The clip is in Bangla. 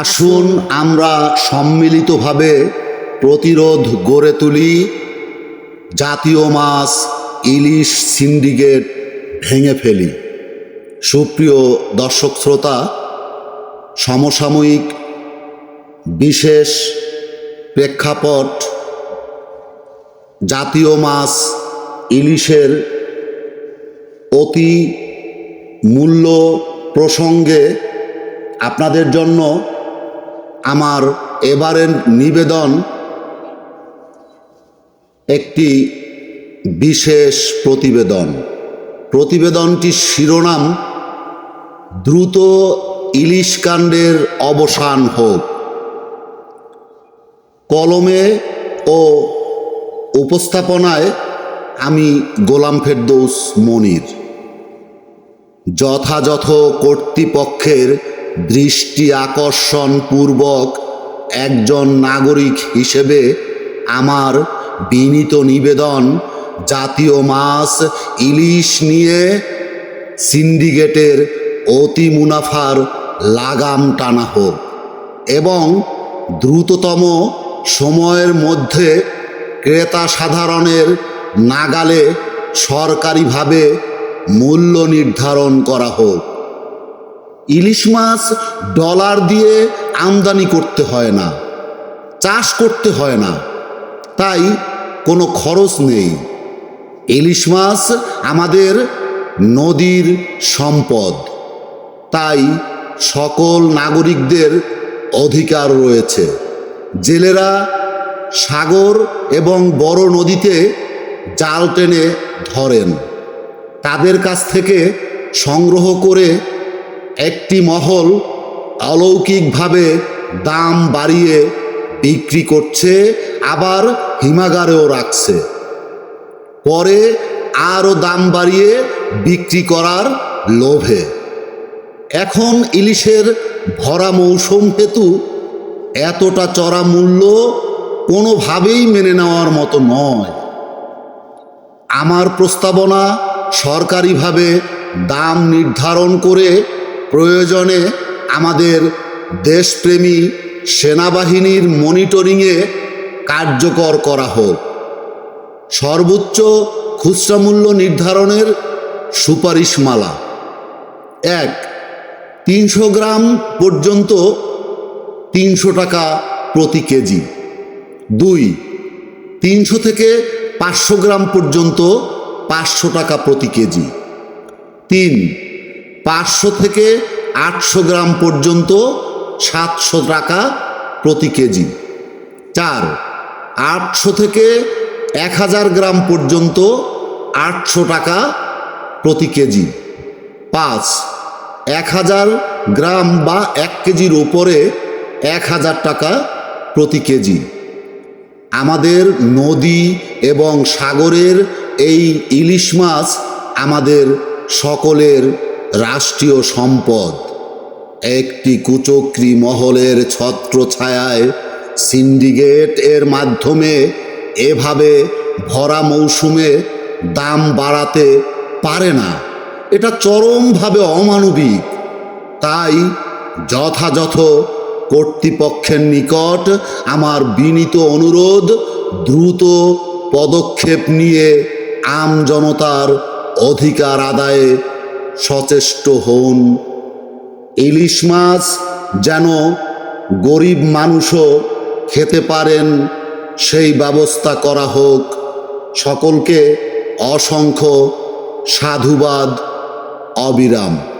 আসুন আমরা সম্মিলিতভাবে প্রতিরোধ গড়ে তুলি। জাতীয় মাছ ইলিশ সিন্ডিকেট ভেঙে ফেলি। সুপ্রিয় দর্শক শ্রোতা, সমসাময়িক বিশেষ প্রেক্ষাপট জাতীয় মাছ ইলিশের অতি মূল্য প্রসঙ্গে আপনাদের জন্য আমার এবারের নিবেদন একটি বিশেষ প্রতিবেদন। প্রতিবেদনটির শিরোনাম, দ্রুত ইলিশ কাণ্ডের অবসান হোক। কলমে ও উপস্থাপনায় আমি গোলাম ফেরদৌস মনির। যথাযথ কর্তৃপক্ষের দৃষ্টি আকর্ষণ পূর্বক একজন নাগরিক হিসেবে আমার বিনীত নিবেদন, জাতীয় মাছ, ইলিশ নিয়ে সিন্ডিকেটের অতি মুনাফার লাগাম টানা হোক এবং দ্রুততম সময়ের মধ্যে ক্রেতা সাধারণের নাগালে সরকারিভাবে মূল্য নির্ধারণ করা হোক। ইলিশ মাছ ডলার দিয়ে আমদানি করতে হয় না, চাষ করতে হয় না, তাই কোনো খরচ নেই। ইলিশ মাছ আমাদের নদীর সম্পদ, তাই সকল নাগরিকদের অধিকার রয়েছে। জেলেরা সাগর এবং বড় নদীতে জাল টেনে ধরেন, তাদের কাছ থেকে সংগ্রহ করে একটি মহল অলৌকিকভাবে দাম বাড়িয়ে বিক্রি করছে, আবার হিমাগারেও রাখছে। পরে আরও দাম বাড়িয়ে বিক্রি করার লোভে। এখন ইলিশের ভরা মৌসুম হেতু এতটা চড়া মূল্য কোনোভাবেই মেনে নেওয়ার মতো নয়। আমার প্রস্তাবনা সরকারিভাবে দাম নির্ধারণ করে প্রয়োজনে আমাদের দেশপ্রেমী সেনাবাহিনীর মনিটরিংয়ে কার্যকর করা হোক। সর্বোচ্চ খুচরা মূল্য নির্ধারণের সুপারিশমালা। এক, তিনশো গ্রাম পর্যন্ত তিনশো টাকা প্রতি কেজি। দুই, তিনশো থেকে পাঁচশো গ্রাম পর্যন্ত পাঁচশো টাকা প্রতি কেজি। তিন পাঁচশো থেকে আটশো গ্রাম পর্যন্ত সাতশো টাকা প্রতি কেজি। চার, আটশো থেকে এক হাজার গ্রাম পর্যন্ত আটশো টাকা প্রতি কেজি। পাঁচ, এক হাজার গ্রাম বা এক কেজির ওপরে এক হাজার টাকা প্রতি কেজি। আমাদের নদী এবং সাগরের এই ইলিশ মাছ আমাদের সকলের রাষ্ট্রীয় সম্পদ। একটি কুচক্রি মহলের ছত্রছায়ায় সিন্ডিকেট এর মাধ্যমে এভাবে ভরা মৌসুমে দাম বাড়াতে পারে না। এটা চরমভাবে অমানবিক। তাই যথাযথ কর্তৃপক্ষের নিকট আমার বিনীত অনুরোধ, দ্রুত পদক্ষেপ নিয়ে আম জনতার অধিকার আদায়ে সচেষ্ট হন ইলিশ মাছ যেন গরিব মানুষও খেতে পারেন, সেই ব্যবস্থা করা হোক। সকলকে অসংখ্য সাধুবাদ, অবিরাম।